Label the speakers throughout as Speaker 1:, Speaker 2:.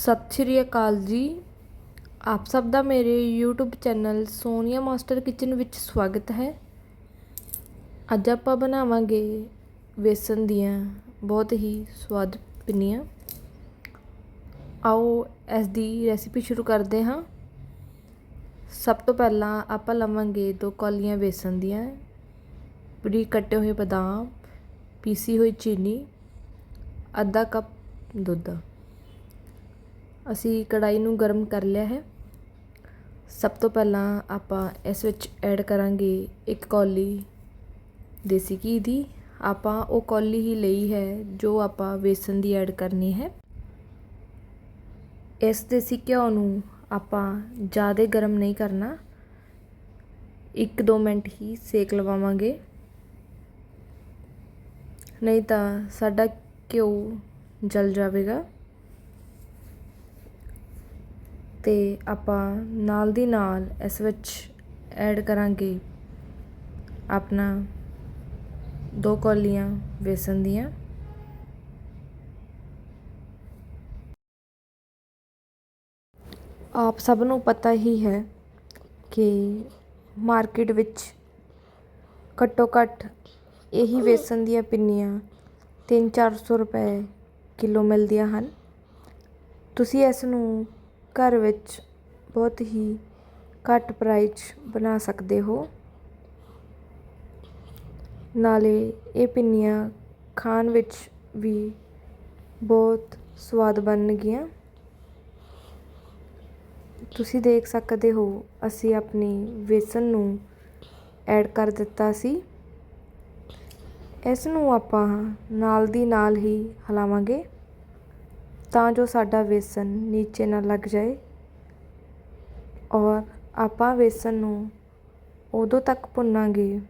Speaker 1: ਸਤਿ ਸ਼੍ਰੀ ਅਕਾਲ ਜੀ। ਆਪ ਸਭ ਦਾ ਮੇਰੇ YouTube channel Sonia master kitchen ਵਿੱਚ ਸਵਾਗਤ ਹੈ। ਅੱਜ ਆਪਾਂ ਬਣਾਵਾਂਗੇ ਵੇਸਣ ਦੀਆਂ ਬਹੁਤ ਹੀ ਸਵਾਦ ਪਿੰਨੀਆਂ। ਆਓ ਇਸ ਦੀ ਰੈਸਿਪੀ ਸ਼ੁਰੂ ਕਰਦੇ ਹਾਂ। ਸਭ ਤੋਂ ਪਹਿਲਾਂ ਆਪਾਂ ਲਵਾਂਗੇ ਦੋ ਕੌਲੀਆਂ ਵੇਸਣ ਦੀਆਂ। ਬਰੀਕ ਕੱਟੇ ਹੋਏ ਬਦਾਮ, ਪੀਸੀ ਹੋਈ ਚੀਨੀ, ਅੱਧਾ ਕੱਪ ਦੁੱਧ। ਅਸੀਂ ਕੜਾਈ ਨੂੰ ਗਰਮ ਕਰ ਲਿਆ ਹੈ। ਸਭ ਤੋਂ ਪਹਿਲਾਂ ਆਪਾਂ ਇਸ ਵਿੱਚ ਐਡ ਕਰਾਂਗੇ ਇੱਕ ਕੌਲੀ ਦੇਸੀ ਘੀ ਦੀ। ਆਪਾਂ ਉਹ ਕੌਲੀ ਹੀ ਲਈ ਹੈ ਜੋ ਆਪਾਂ ਵੇਸਣ ਦੀ ਐਡ ਕਰਨੀ ਹੈ। ਇਸ ਦੇਸੀ ਘਿਓ ਨੂੰ ਆਪਾਂ ਜ਼ਿਆਦਾ ਗਰਮ ਨਹੀਂ ਕਰਨਾ। 1-2 ਮਿੰਟ ਹੀ ਸੇਕ ਲਵਾਵਾਂਗੇ। ਨਹੀਂ ਤਾਂ ਸਾਡਾ ਘਿਓ ਜਲ ਜਾਵੇਗਾ। ਤੇ ਆਪਾਂ ਨਾਲ ਦੀ ਨਾਲ ਇਸ ਵਿੱਚ ਐਡ ਕਰਾਂਗੇ ਆਪਣਾ ਦੋ ਕੌਲੀਆਂ ਵੇਸਣ ਦੀਆਂ। ਆਪ ਸਭ ਨੂੰ ਪਤਾ ਹੀ ਹੈ ਕਿ ਮਾਰਕੀਟ ਵਿੱਚ ਘੱਟੋ ਘੱਟ ਇਹੀ ਵੇਸਣ ਦੀਆਂ ਪਿੰਨੀਆਂ 3-400 ਰੁਪਏ ਕਿਲੋ ਮਿਲਦੀਆਂ ਹਨ। ਤੁਸੀਂ ਇਸ ਨੂੰ ਘਰ ਵਿੱਚ ਬਹੁਤ ਹੀ ਘੱਟ ਪ੍ਰਾਈਸ ਬਣਾ ਸਕਦੇ ਹੋ। ਨਾਲੇ ਇਹ ਪਿੰਨੀਆਂ ਖਾਣ ਵਿੱਚ ਵੀ ਬਹੁਤ ਸਵਾਦ ਬਣਨਗੀਆਂ। ਤੁਸੀਂ ਦੇਖ ਸਕਦੇ ਹੋ, ਅਸੀਂ ਆਪਣੀ ਵੇਸਣ ਨੂੰ ਐਡ ਕਰ ਦਿੱਤਾ ਸੀ। ਇਸ ਨੂੰ ਆਪਾਂ ਨਾਲ ਦੀ ਨਾਲ ਹੀ ਹਿਲਾਵਾਂਗੇ। ਤਾਂ ਜੋ ਸਾਡਾ ਵੇਸਣ ਨੀਚੇ ਨਾ ਲੱਗ ਜਾਏ ਔਰ ਆਪਾਂ ਵੇਸਣ ਨੂੰ ਉਦੋਂ ਤੱਕ ਭੁੰਨਾਂਗੇ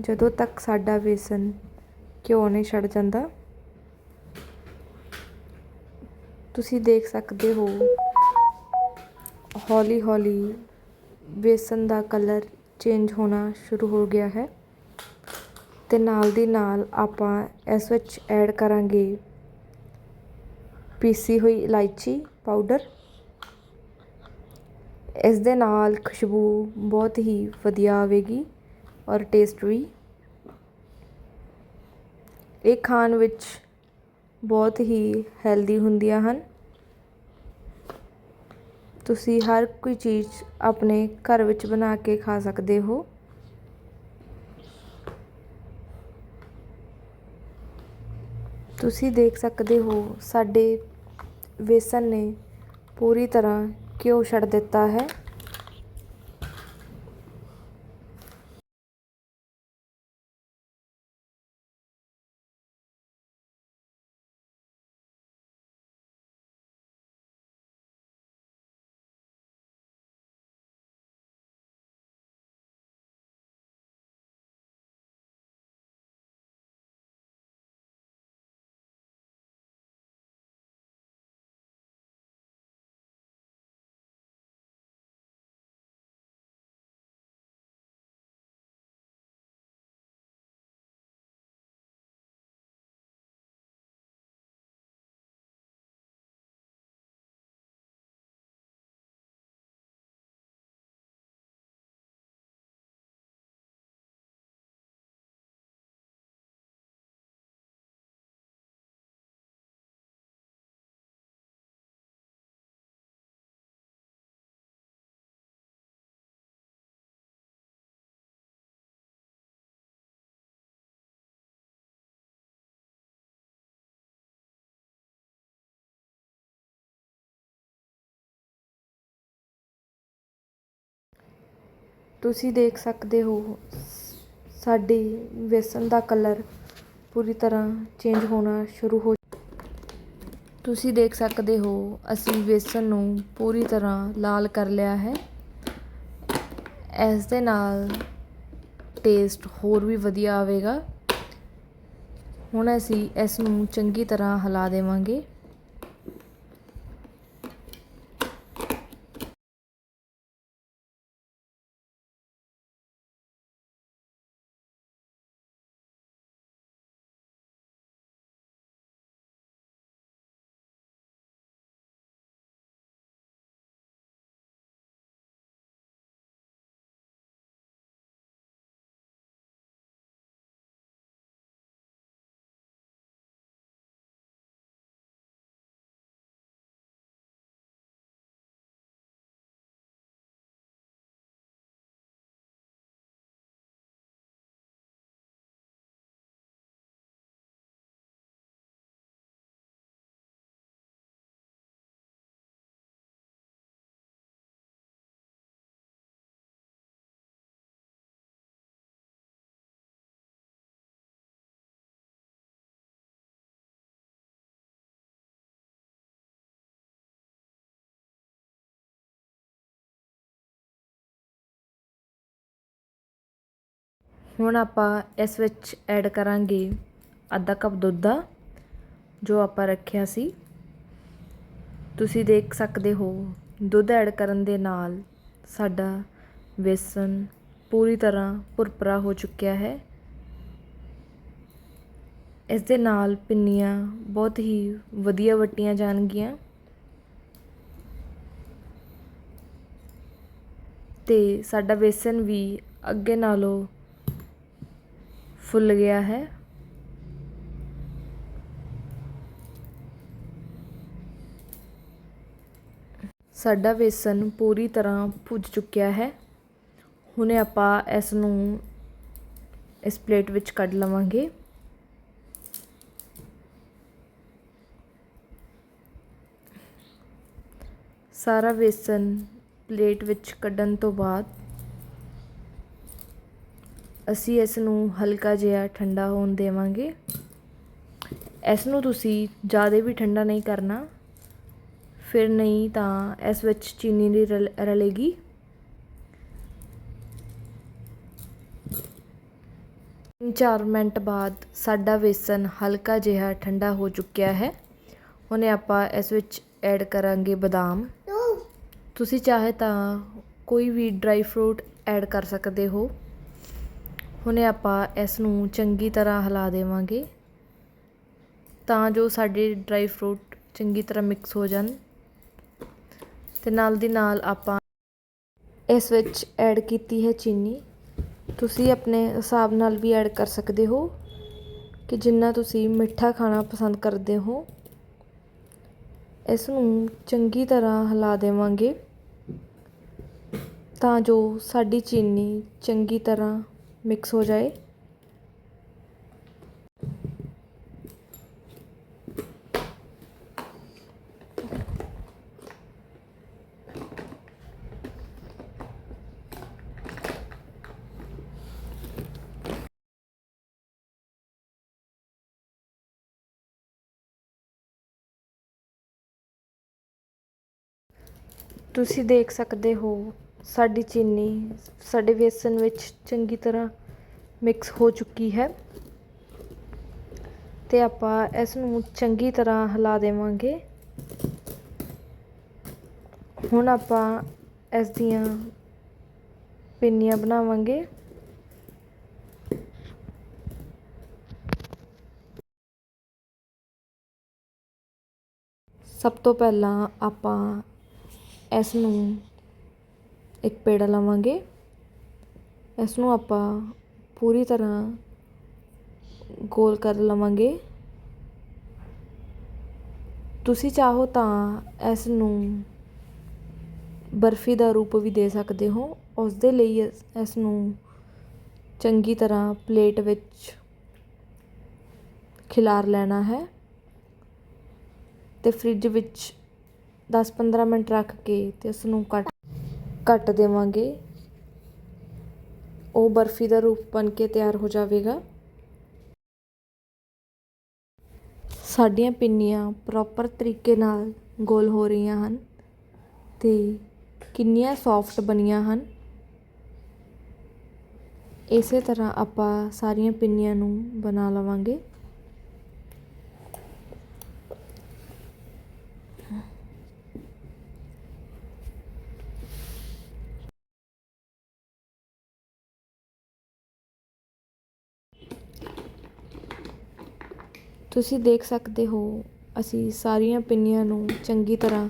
Speaker 1: ਜਦੋਂ ਤੱਕ ਸਾਡਾ ਵੇਸਣ ਘਿਓ ਨਹੀਂ ਛੱਡ ਜਾਂਦਾ। ਤੁਸੀਂ ਦੇਖ ਸਕਦੇ ਹੋ, ਹੌਲੀ ਹੌਲੀ ਵੇਸਣ ਦਾ ਕਲਰ ਚੇਂਜ ਹੋਣਾ ਸ਼ੁਰੂ ਹੋ ਗਿਆ ਹੈ ਤੇ ਨਾਲ ਦੀ ਨਾਲ ਆਪਾਂ ਇਸ ਵਿੱਚ ਐਡ ਕਰਾਂਗੇ ਪੀਸੀ ਹੋਈ ਇਲਾਇਚੀ ਪਾਊਡਰ। ਇਸ ਦੇ ਨਾਲ ਖੁਸ਼ਬੂ ਬਹੁਤ ਹੀ ਵਧੀਆ ਆਵੇਗੀ ਔਰ ਟੇਸਟ ਵੀ। ਇਹ ਖਾਣ ਵਿੱਚ ਬਹੁਤ ਹੀ ਹੈਲਦੀ ਹੁੰਦੀਆਂ ਹਨ। ਤੁਸੀਂ ਹਰ ਕੋਈ ਚੀਜ਼ ਆਪਣੇ ਘਰ ਵਿੱਚ ਬਣਾ ਕੇ ਖਾ ਸਕਦੇ ਹੋ। ਤੁਸੀਂ ਦੇਖ ਸਕਦੇ ਹੋ ਸਾਡੇ ਬੇਸਨ ਨੇ ਪੂਰੀ ਤਰ੍ਹਾਂ ਘਿਓ ਛੱਡ ਦਿੱਤਾ ਹੈ। ਤੁਸੀਂ ਦੇਖ ਸਕਦੇ ਹੋ, ਸਾਡੀ ਵੇਸਣ ਦਾ ਕਲਰ ਪੂਰੀ ਤਰ੍ਹਾਂ ਚੇਂਜ ਹੋਣਾ ਸ਼ੁਰੂ ਹੋ ਤੁਸੀਂ ਦੇਖ ਸਕਦੇ ਹੋ, ਅਸੀਂ ਵੇਸਣ ਨੂੰ ਪੂਰੀ ਤਰ੍ਹਾਂ ਲਾਲ ਕਰ ਲਿਆ ਹੈ। ਇਸ ਦੇ ਨਾਲ ਟੇਸਟ ਹੋਰ ਵੀ ਵਧੀਆ ਆਵੇਗਾ। ਹੁਣ ਅਸੀਂ ਇਸ ਨੂੰ ਚੰਗੀ ਤਰ੍ਹਾਂ ਹਿਲਾ ਦੇਵਾਂਗੇ। ਹੁਣ ਆਪਾਂ ਇਸ ਵਿੱਚ ਐਡ ਕਰਾਂਗੇ ਅੱਧਾ ਕੱਪ ਦੁੱਧ ਦਾ, ਜੋ ਆਪਾਂ ਰੱਖਿਆ ਸੀ। ਤੁਸੀਂ ਦੇਖ ਸਕਦੇ ਹੋ, ਦੁੱਧ ਐਡ ਕਰਨ ਦੇ ਨਾਲ ਸਾਡਾ ਵੇਸਣ ਪੂਰੀ ਤਰ੍ਹਾਂ ਭੁਰਪਰਾ ਹੋ ਚੁੱਕਿਆ ਹੈ। ਇਸ ਦੇ ਨਾਲ ਪਿੰਨੀਆਂ ਬਹੁਤ ਹੀ ਵਧੀਆ ਵੱਟੀਆਂ ਜਾਣਗੀਆਂ। ਤੇ ਸਾਡਾ ਵੇਸਣ ਵੀ ਅੱਗੇ ਨਾਲੋਂ ਫੁੱਲ ਗਿਆ ਹੈ। ਸਾਡਾ ਵੇਸਣ ਪੂਰੀ ਤਰ੍ਹਾਂ ਭੁੱਜ ਚੁੱਕਿਆ ਹੈ। ਹੁਣੇ ਆਪਾਂ ਇਸ ਨੂੰ ਇਸ ਪਲੇਟ ਵਿੱਚ ਕੱਢ ਲਵਾਂਗੇ। ਸਾਰਾ ਵੇਸਣ ਪਲੇਟ ਵਿੱਚ ਕੱਢਣ ਤੋਂ ਬਾਅਦ ਅਸੀਂ ਇਸ ਨੂੰ ਹਲਕਾ ਜਿਹਾ ਠੰਡਾ ਹੋਣ ਦੇਵਾਂਗੇ। ਇਸ ਨੂੰ ਤੁਸੀਂ ਜ਼ਿਆਦਾ ਵੀ ਠੰਡਾ ਨਹੀਂ ਕਰਨਾ। ਫਿਰ ਨਹੀਂ ਤਾਂ ਇਸ ਵਿੱਚ ਚੀਨੀ ਦੀ ਰਲ ਰਲੇਗੀ। ਤਿੰਨ ਚਾਰ ਮਿੰਟ ਬਾਅਦ ਸਾਡਾ ਵੇਸਣ ਹਲਕਾ ਜਿਹਾ ਠੰਡਾ ਹੋ ਚੁੱਕਿਆ ਹੈ। ਹੁਣੇ ਆਪਾਂ ਇਸ ਵਿੱਚ ਐਡ ਕਰਾਂਗੇ ਬਦਾਮ। ਤੁਸੀਂ ਚਾਹੇ ਤਾਂ ਕੋਈ ਵੀ ਡਰਾਈ ਫਰੂਟ ਐਡ ਕਰ ਸਕਦੇ ਹੋ। ਹੁਣੇ ਆਪਾਂ ਇਸ ਨੂੰ ਚੰਗੀ ਤਰ੍ਹਾਂ ਹਿਲਾ ਦੇਵਾਂਗੇ ਤਾਂ ਜੋ ਸਾਡੇ ਡਰਾਈ ਫਰੂਟ ਚੰਗੀ ਤਰ੍ਹਾਂ ਮਿਕਸ ਹੋ ਜਾਣ ਤੇ ਨਾਲ ਦੀ ਨਾਲ ਆਪਾਂ ਇਸ ਵਿੱਚ ਐਡ ਕੀਤੀ ਹੈ ਚੀਨੀ। ਤੁਸੀਂ ਆਪਣੇ ਹਿਸਾਬ ਨਾਲ ਵੀ ਐਡ ਕਰ ਸਕਦੇ ਹੋ ਕਿ ਜਿੰਨਾ ਤੁਸੀਂ ਮਿੱਠਾ ਖਾਣਾ ਪਸੰਦ ਕਰਦੇ ਹੋ। ਇਸ ਨੂੰ ਚੰਗੀ ਤਰ੍ਹਾਂ ਹਿਲਾ ਦੇਵਾਂਗੇ ਤਾਂ ਜੋ ਸਾਡੀ ਚੀਨੀ ਚੰਗੀ ਤਰ੍ਹਾਂ ਮਿਕਸ ਹੋ ਜਾਏ ਤੁਸੀਂ ਦੇਖ ਸਕਦੇ ਹੋ ਸਾਡੀ ਚੀਨੀ, ਸਾਡੇ ਬੇਸਨ ਵਿੱਚ ਚੰਗੀ ਤਰ੍ਹਾਂ ਮਿਕਸ ਹੋ ਚੁੱਕੀ ਹੈ। ਤੇ ਆਪਾਂ ਇਸ ਨੂੰ ਚੰਗੀ ਤਰ੍ਹਾਂ ਹਿਲਾ ਦੇਵਾਂਗੇ। ਹੁਣ ਆਪਾਂ ਇਸ ਦੀਆਂ ਪਿੰਨੀਆਂ ਬਣਾਵਾਂਗੇ। ਸਭ ਤੋਂ ਪਹਿਲਾਂ ਆਪਾਂ ਇਸ ਨੂੰ ਇੱਕ ਪੇੜਾ ਲਵਾਂਗੇ। ਇਸ ਨੂੰ ਆਪਾਂ ਪੂਰੀ ਤਰ੍ਹਾਂ ਗੋਲ ਕਰ ਲਵਾਂਗੇ। ਤੁਸੀਂ ਚਾਹੋ ਤਾਂ ਇਸ ਨੂੰ ਬਰਫੀ ਦਾ ਰੂਪ ਵੀ ਦੇ ਸਕਦੇ ਹੋ। ਉਸ ਦੇ ਲਈ ਇਸ ਨੂੰ ਚੰਗੀ ਤਰ੍ਹਾਂ ਪਲੇਟ ਵਿੱਚ ਖਿਲਾਰ ਲੈਣਾ ਹੈ ਤੇ ਫ੍ਰਿਜ ਵਿੱਚ 10-15 ਮਿੰਟ ਰੱਖ ਕੇ ਤੇ ਉਸ ਨੂੰ ਕੱਟ ਕੱਟ ਦੇਵਾਂਗੇ। ਉਹ ਬਰਫੀ ਦਾ ਰੂਪ ਬਣ ਕੇ ਤਿਆਰ ਹੋ ਜਾਵੇਗਾ। ਸਾਡੀਆਂ ਪਿੰਨੀਆਂ ਪ੍ਰੋਪਰ ਤਰੀਕੇ ਨਾਲ ਗੋਲ ਹੋ ਰਹੀਆਂ ਹਨ ਤੇ ਕਿੰਨੀਆਂ ਸੌਫਟ ਬਣੀਆਂ ਹਨ। ਇਸੇ ਤਰ੍ਹਾਂ ਆਪਾਂ ਸਾਰੀਆਂ ਪਿੰਨੀਆਂ ਨੂੰ ਬਣਾ ਲਵਾਂਗੇ। ਤੁਸੀਂ ਦੇਖ ਸਕਦੇ ਹੋ, ਅਸੀਂ ਸਾਰੀਆਂ ਪਿੰਨੀਆਂ ਨੂੰ ਚੰਗੀ ਤਰ੍ਹਾਂ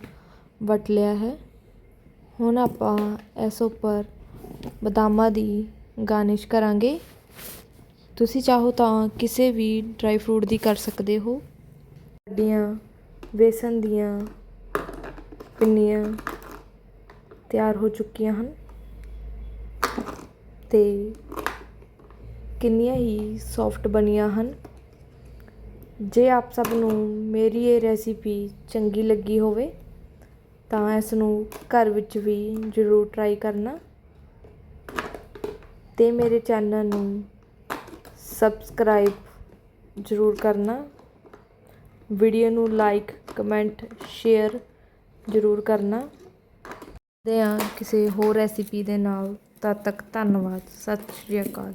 Speaker 1: ਵੱਟ ਲਿਆ ਹੈ। ਹੁਣ ਆਪਾਂ ਇਸ ਉੱਪਰ ਬਦਾਮਾਂ ਦੀ ਗਾਰਨਿਸ਼ ਕਰਾਂਗੇ। ਤੁਸੀਂ ਚਾਹੋ ਤਾਂ ਕਿਸੇ ਵੀ ਡਰਾਈ ਫਰੂਟ ਦੀ ਕਰ ਸਕਦੇ ਹੋ। ਸਾਡੀਆਂ ਵੇਸਣ ਦੀਆਂ ਪਿੰਨੀਆਂ ਤਿਆਰ ਹੋ ਚੁੱਕੀਆਂ ਹਨ ਤੇ ਕਿੰਨੀਆਂ ਹੀ ਸੌਫਟ ਬਣੀਆਂ ਹਨ। ਜੇ ਆਪ ਸਭ ਨੂੰ ਮੇਰੀ ਇਹ ਰੈਸਿਪੀ ਚੰਗੀ ਲੱਗੀ ਹੋਵੇ, ਤਾਂ ਇਸ ਨੂੰ ਘਰ ਵਿੱਚ ਵੀ ਜ਼ਰੂਰ ਟਰਾਈ ਕਰਨਾ ਤੇ ਮੇਰੇ ਚੈਨਲ ਨੂੰ ਸਬਸਕ੍ਰਾਈਬ ਜ਼ਰੂਰ ਕਰਨਾ। ਵੀਡੀਓ ਨੂੰ ਲਾਈਕ ਕਮੈਂਟ ਸ਼ੇਅਰ ਜ਼ਰੂਰ ਕਰਨਾ। ਦੇ ਆ ਕਿਸੇ ਹੋਰ ਰੈਸਿਪੀ ਦੇ ਨਾਲ, ਤਦ ਤੱਕ ਧੰਨਵਾਦ, ਸਤਿ ਸ਼੍ਰੀ ਅਕਾਲ।